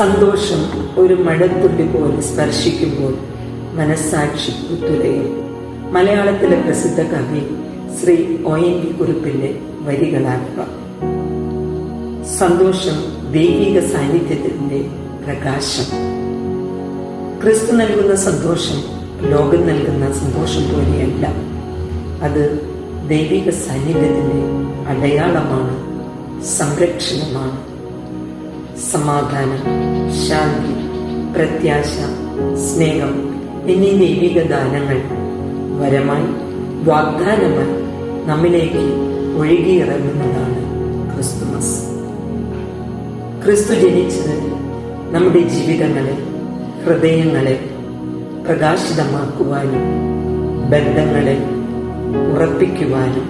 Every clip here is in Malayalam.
സന്തോഷം ഒരു മഴത്തുള്ളി പോലെ സ്പർശിക്കുമ്പോൾ മനസ്സാക്ഷി പുത്തുലയും മലയാളത്തിലെ പ്രസിദ്ധ കവി ശ്രീ ഒ എൻ വി കുറിപ്പിന്റെ വരികളാക്കുക സന്തോഷം ദൈവിക സാന്നിധ്യത്തിന്റെ പ്രകാശം. ക്രിസ്തു നൽകുന്ന സന്തോഷം ലോകം നൽകുന്ന സന്തോഷം പോലെയല്ല. അത് ദൈവിക സാന്നിധ്യത്തിന്റെ അടയാളമാണ് സംരക്ഷണമാണ്. സമാധാനം ശാന്തി പ്രത്യാശ സ്നേഹം എന്നീ ദൈവിക ദാനങ്ങൾ വരമായി വാഗ്ദാനമായി നമ്മിലേക്ക് ഒഴുകിയിറങ്ങുന്നതാണ് ക്രിസ്തുമസ് ക്രിസ്തു ജനിച്ചത് നമ്മുടെ ജീവിതങ്ങളെ ഹൃദയങ്ങളെ പ്രകാശിതമാക്കുവാനും ബന്ധങ്ങളെ ഉറപ്പിക്കുവാനും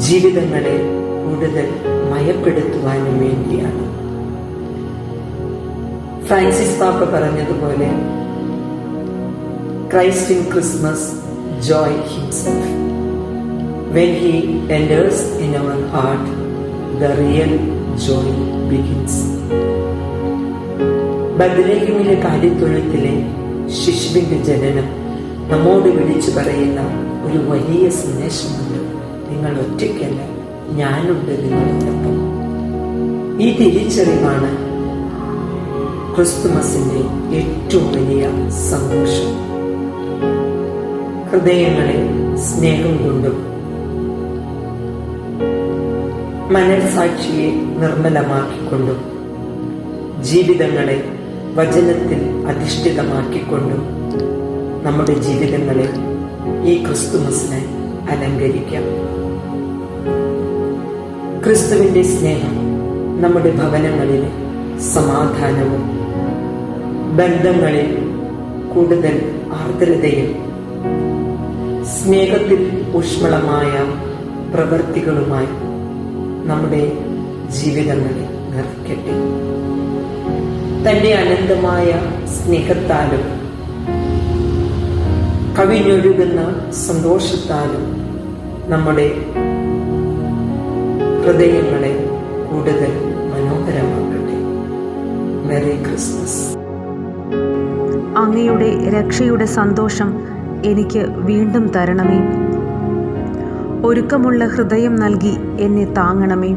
ജീവിതങ്ങളെ കൂടുതൽ മയപ്പെടുത്തുവാനും വേണ്ടിയാണ്. ഫ്രാൻസിസ് പാപ്പ പറഞ്ഞതുപോലെ Christ in Christmas joy himself. When he enters in our heart the real joy begins. ബദ്ലേഹിമിലെ കാര്യത്തൊഴുത്തിലെ ശിശുവിന്റെ ജനനം നമ്മോട് വിളിച്ചു പറയുന്ന ഒരു വലിയ സന്ദേശമുണ്ട്. നിങ്ങൾ ഒറ്റയ്ക്കല്ല. ഞാനുണ്ട് നിങ്ങളോടൊപ്പം ഈ തിരിച്ചറിവാണ് ക്രിസ്തുമസിന്റെ ഏറ്റവും വലിയ സന്തോഷം. ഹൃദയങ്ങളെ സ്നേഹം കൊണ്ടും മനസാക്ഷിയെ നിർമ്മലമാക്കിക്കൊണ്ടും ജീവിതങ്ങളെ വചനത്തിൽ അധിഷ്ഠിതമാക്കിക്കൊണ്ടും നമ്മുടെ ജീവിതങ്ങളെ ഈ ക്രിസ്തുമസിനെ അലങ്കരിക്കാം. ക്രിസ്തുവിന്റെ സ്നേഹം നമ്മുടെ ഭവനങ്ങളിൽ സമാധാനവും ബന്ധങ്ങളിൽ കൂടുതൽ ആർദ്രതയും സ്നേഹത്തിൽ ഊഷ്മളമായ പ്രവൃത്തികളുമായി നമ്മുടെ ജീവിതങ്ങളിൽ നിറയ്ക്കട്ടെ. തന്റെ അനന്തമായ സ്നേഹത്താലും കവിഞ്ഞൊഴുകുന്ന സന്തോഷത്താലും നമ്മുടെ ഹൃദയങ്ങളെ കൂടുതൽ മനോഹരമാക്കട്ടെ. മെറി ക്രിസ്മസ് അങ്ങയുടെ രക്ഷയുടെ സന്തോഷം എനിക്ക് വീണ്ടും തരണമേ. ഒരുക്കമുള്ള ഹൃദയം നൽകി എന്നെ താങ്ങണമേ.